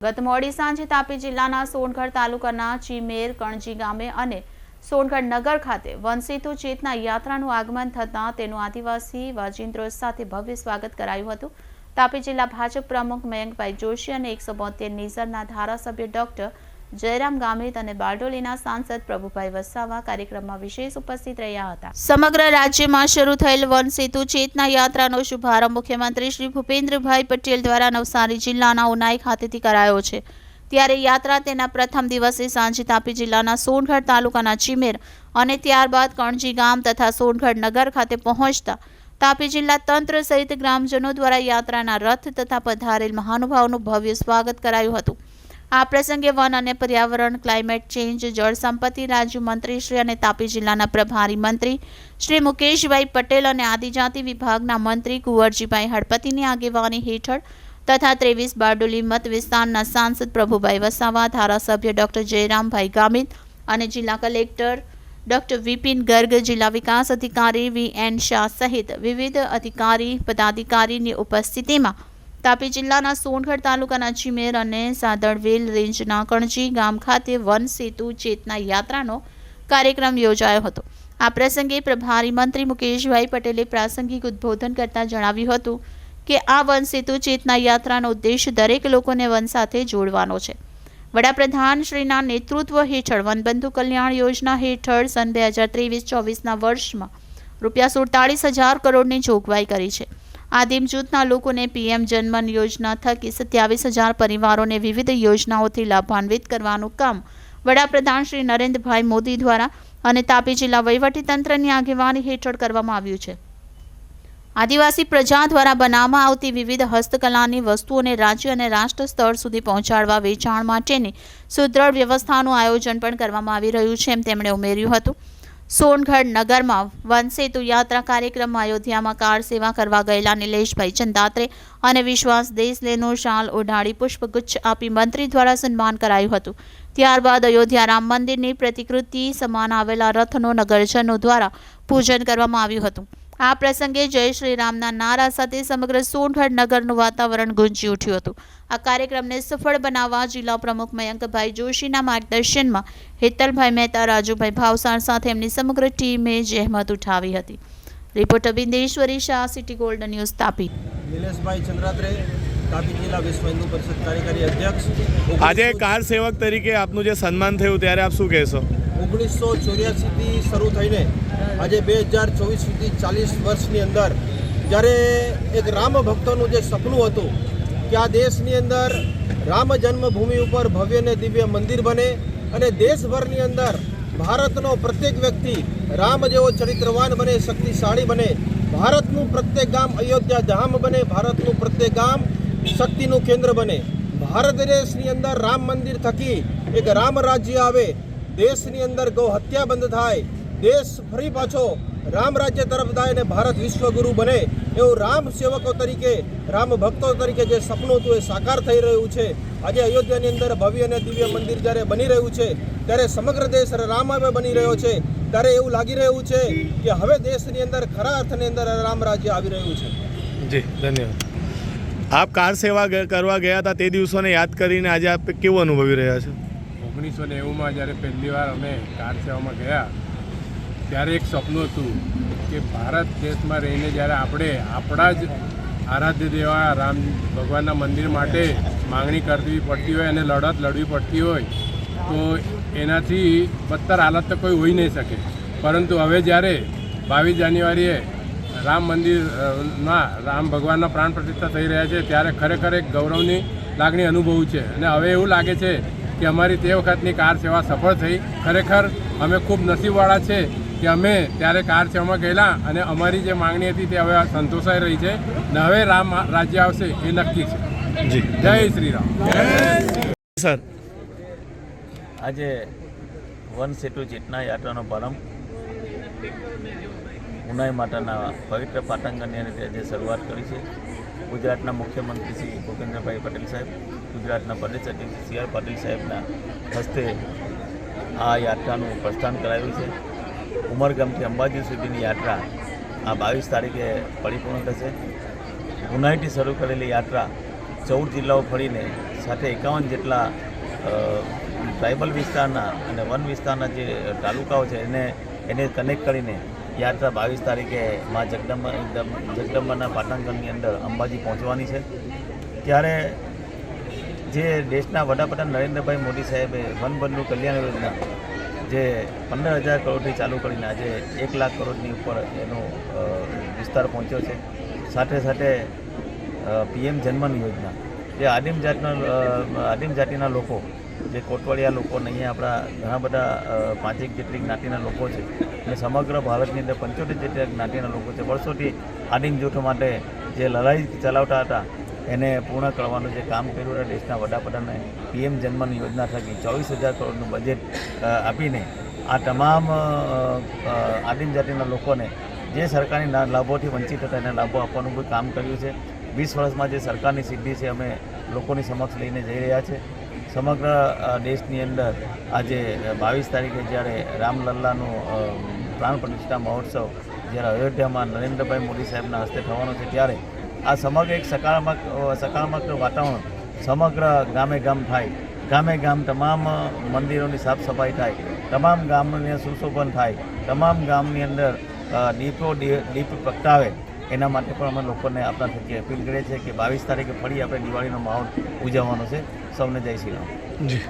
ગત મોડી સાંજે તાપી જિલ્લાના સોનગઢ તાલુકાના ચીમેર કણજી ગામે અને સોનગઢ નગર ખાતે વંશીતુ ચેતના યાત્રાનું આગમન થતાં તેનું આદિવાસી વાજિંદ્રો સાથે ભવ્ય સ્વાગત કરાયું હતું. તાપી જિલ્લા ભાજપ પ્રમુખ મયંકભાઈ જોશી અને એકસો બોતેર નિઝરના ધારાસભ્ય ડોક્ટર જયરામ ગામિત અને બારડોલીના સાંસદ પ્રભુભાઈ વસાવા કાર્યક્રમમાં વિશેષ ઉપસ્થિત રહ્યા હતા. સમગ્ર રાજ્યમાં શરૂ થયેલ વન સેતુ ચેતના યાત્રાનો શુભારંભ મુખ્યમંત્રી શ્રી ભૂપેન્દ્રભાઈ પટેલ દ્વારા નવસારી જિલ્લાના ઉનાઈ ખાતેથી કરાયો છે. ત્યારે યાત્રા તેના પ્રથમ દિવસે સાંજે તાપી જિલ્લાના સોનગઢ તાલુકાના ચીમેર અને ત્યારબાદ કણજી ગામ તથા સોનગઢ નગર ખાતે પહોંચતા તાપી જિલ્લા તંત્ર સહિત ગ્રામજનો દ્વારા યાત્રાના રથ તથા પધારેલ મહાનુભાવોનું ભવ્ય સ્વાગત કરાયું હતું. આ પ્રસંગે વન અને પર્યાવરણ, ક્લાઇમેટ ચેન્જ, જળ સંપત્તિ રાજ્ય મંત્રી શ્રી અને તાપી જિલ્લાના પ્રભારી મંત્રી શ્રી મુકેશભાઈ પટેલ અને આદિજાતિ વિભાગના મંત્રી કુંવરજીભાઈ હળપતિની આગેવાની હેઠળ તથા ત્રેવીસ બારડોલી મત વિસ્તારના સાંસદ પ્રભુભાઈ વસાવા, ધારાસભ્ય ડોક્ટર જયરામભાઈ ગામિત અને જિલ્લા કલેક્ટર ડોક્ટર વિપિન ગર્ગ, જિલ્લા વિકાસ અધિકારી વી એન શાહ સહિત વિવિધ અધિકારી, પદાધિકારીની ઉપસ્થિતિમાં તાપી જિલ્લાના સોનગઢ તાલુકાના ચીમેર અને સાદળવેલ રેન્જના કણજી ગામ ખાતે વન સેતુ ચેતના યાત્રાનો કાર્યક્રમ યોજાયો હતો. આ પ્રસંગે પ્રભારી મંત્રી મુકેશભાઈ પટેલે પ્રાસંગિક ઉદ્બોધન કરતા જણાવ્યું હતું કે આ વન સેતુ ચેતના યાત્રાનો ઉદ્દેશ દરેક લોકોને વન સાથે જોડવાનો છે. વડાપ્રધાન શ્રીના નેતૃત્વ હેઠળ વનબંધુ કલ્યાણ યોજના હેઠળ સન બે હજાર ત્રેવીસ ચોવીસના વર્ષમાં રૂપિયા સુડતાળીસ હજાર કરોડની જોગવાઈ કરી છે. આદિમ જૂથના લોકોને પીએમ જનમન યોજના થકી સત્યાવીસ હજાર પરિવારોને વિવિધ યોજનાઓથી લાભાન્વિત કરવાનું કામ વડાપ્રધાન શ્રી નરેન્દ્રભાઈ મોદી દ્વારા અને તાપી જિલ્લા વહીવટીતંત્રની આગેવાની હેઠળ કરવામાં આવ્યું છે. આદિવાસી પ્રજા દ્વારા બનાવવામાં આવતી વિવિધ હસ્તકલાની વસ્તુઓને રાજ્ય અને રાષ્ટ્ર સ્તર સુધી પહોંચાડવા વેચાણ માટેની સુદ્રઢ વ્યવસ્થાનું આયોજન પણ કરવામાં આવી રહ્યું છે, એમ તેમણે ઉમેર્યું હતું. સોનગઢ નગરમાં વનસેતુ યાત્રા કાર્યક્રમમાં અયોધ્યામાં કાર સેવા કરવા ગયેલા નિલેશભાઈ ચંદાત્રે અને વિશ્વાસ દેસલેનો શાલ ઓઢાડી પુષ્પગુચ્છ આપી મંત્રી દ્વારા સન્માન કરાયું હતું. ત્યારબાદ અયોધ્યા રામ મંદિરની પ્રતિકૃતિ સમાન આવેલા રથનો નગરજનો દ્વારા પૂજન કરવામાં આવ્યું હતું. આ પ્રસંગે જય શ્રી રામના નારા સાથે સમગ્ર સોનગઢ નગરનું વાતાવરણ ગુંજી ઉઠ્યું હતું. આ કાર્યક્રમને સફળ બનાવવા જિલ્લા પ્રમુખ મયંકભાઈ જોશીના માર્ગદર્શનમાં હેતલભાઈ મહેતા રાજુભાઈ ભાવસાર સાથે એમની સમગ્ર ટીમે જહેમત ઉઠાવી હતી. Reporter Bindeshwari Shah city gold news Tapi. Nileshbhai Chandratre Tapi જિલ્લા વિશ્વ હિન્દુ પરિષદ કાર્યકારી અધ્યક્ષ. આજે કાર સેવક તરીકે આપનું જે સન્માન થયું ત્યારે આપ શું કહેશો? ઓગણીસો ચોર્યાસીથી શરૂ થઈને આજે બે હજાર ચોવીસ સુધી ચાલીસ વર્ષની અંદર જ્યારે એક રામ ભક્તોનું જે સપનું હતું કે આ દેશની અંદર રામ જન્મભૂમિ ઉપર ભવ્ય ને દિવ્ય મંદિર બને અને દેશભરની અંદર ભારતનો પ્રત્યેક વ્યક્તિ રામ જેવો ચરિત્રવાન બને, શક્તિશાળી બને, ભારતનું પ્રત્યેક ગામ અયોધ્યા ધામ બને, ભારતનું પ્રત્યેક ગામ શક્તિનું કેન્દ્ર બને. ભારત દેશની અંદર રામ મંદિર થકી એક રામ રાજ્ય આવે દેશની અંદર ગૌ હત્યા બંધ થાય, દેશ ફરી પાછો રામ રાજ્ય તરફ થાય અને ભારત વિશ્વગુરુ બને, એવું રામ સેવકો તરીકે, રામ ભક્તો તરીકે જે સપનું હતું એ સાકાર થઈ રહ્યું છે. આજે અયોધ્યાની અંદર ભવ્ય અને દિવ્ય મંદિર જ્યારે બની રહ્યું છે, ત્યારે સમગ્ર દેશ રામમય બની રહ્યો છે, ત્યારે એવું લાગી રહ્યું છે કે હવે દેશની અંદર ખરા અર્થની અંદર રામ રાજ્ય આવી રહ્યું છે. જી, ધન્યવાદ. આપ કાર સેવા કરવા ગયા હતા તે દિવસોને યાદ કરીને આજે આપ કેવું અનુભવી રહ્યા છો? ઓગણીસો નેવુંમાં જ્યારે પહેલી વાર અમે કાર સેવામાં ગયા, ત્યારે એક સપનું હતું કે ભારત દેશમાં રહીને જ્યારે આપણે આપણા જ આરાધ્ય દેવા રામ ભગવાનના મંદિર માટે માંગણી કરવી પડતી હોય અને લડત લડવી પડતી હોય, તો એનાથી બદતર હાલત તો કોઈ હોઈ નહીં શકે. પરંતુ હવે જ્યારે બાવીસ જાન્યુઆરીએ રામ મંદિરના, રામ ભગવાનના પ્રાણ પ્રતિષ્ઠા થઈ રહ્યા છે, ત્યારે ખરેખર એક ગૌરવની લાગણી અનુભવું છે. અને હવે એવું લાગે છે કે અમારી તે વખતની કાર સેવા સફળ થઈ. ખરેખર અમે ખૂબ નસીબવાળા છે કે અમે ત્યારે કાર સેવામાં ગયેલા અને અમારી જે માંગણી હતી તે હવે સંતોષાઈ રહી છે ને હવે રામ રાજ્ય આવશે એ નક્કી છે. જી. જય શ્રી રામ સર. આજે વન સેતુ ચેતના યાત્રાનો પ્રારંભ. ઉનાઈ માતાના પવિત્ર પાટંગણની રીતે આજે શરૂઆત કરી છે. ગુજરાતના મુખ્યમંત્રી શ્રી ભૂપેન્દ્રભાઈ પટેલ સાહેબ, ગુજરાતના પ્રદેશ અધ્યક્ષ સી આર પાટીલ સાહેબના હસ્તે આ યાત્રાનું પ્રસ્થાન કરાયું છે. ઉમરગામથી અંબાજી સુધીની યાત્રા આ બાવીસ તારીખે પરિપૂર્ણ થશે. ગુનાઇટી શરૂ કરેલી યાત્રા ચૌદ જિલ્લાઓ ફરીને સાથે એકાવન જેટલા ટ્રાઇબલ વિસ્તારના અને વન વિસ્તારના જે તાલુકાઓ છે એને એને કનેક્ટ કરીને યાત્રા બાવીસ તારીખે મા જગદંબા જગદંબાના પાટણગઢની અંદર અંબાજી પહોંચવાની છે. ત્યારે જે દેશના વડાપ્રધાન નરેન્દ્રભાઈ મોદી સાહેબે વન બંધુ કલ્યાણ યોજના જે પંદર હજાર કરોડથી ચાલુ કરીને આજે એક લાખ કરોડની ઉપર એનો વિસ્તાર પહોંચ્યો છે. સાથે સાથે પીએમ જન્મન યોજના જે આદિમ જાતના આદિમ જાતિના લોકો, જે કોટવાળિયા લોકો અને અહીંયા આપણા ઘણા બધા પાંચેક જેટલી જ્ઞાતિના લોકો છે અને સમગ્ર ભારતની અંદર પંચોતેર જેટલા જ્ઞાતિના લોકો છે, વર્ષોથી આદિમ જૂથો માટે જે લડાઈ ચલાવતા હતા, એને પૂર્ણ કરવાનું જે કામ કર્યું હતા દેશના વડાપ્રધાને પીએમ જન્મન યોજના થકી ચોવીસ હજાર કરોડનું બજેટ આપીને આ તમામ આદિમ જાતિના લોકોને જે સરકારી લાભોથી વંચિત હતા, એને લાભો આપવાનું કોઈ કામ કર્યું છે. વીસ વર્ષમાં જે સરકારની સિદ્ધિ છે, અમે લોકોની સમક્ષ લઈને જઈ રહ્યા છે. સમગ્ર દેશની અંદર આજે બાવીસ તારીખે જ્યારે રામલલ્લાનું પ્રાણ પ્રતિષ્ઠા મહોત્સવ જ્યારે અયોધ્યામાં નરેન્દ્રભાઈ મોદી સાહેબના હસ્તે થવાનો છે, ત્યારે આ સમગ્ર એક સકારાત્મક સકારાત્મક વાતાવરણ સમગ્ર ગામે ગામ થાય. ગામે ગામ તમામ મંદિરોની સાફ સફાઈ થાય. તમામ ગામને સુશોભન થાય. તમામ ગામની અંદર દીપો દીપ પ્રગટાવે. એના માટે પણ અમે લોકોને આપણા થકી અપીલ કરીએ છીએ કે બાવીસ તારીખે ફરી આપણે દિવાળીનો માહોલ ઉજવવાનો છે. સૌને જય શ્રી રામ. જી.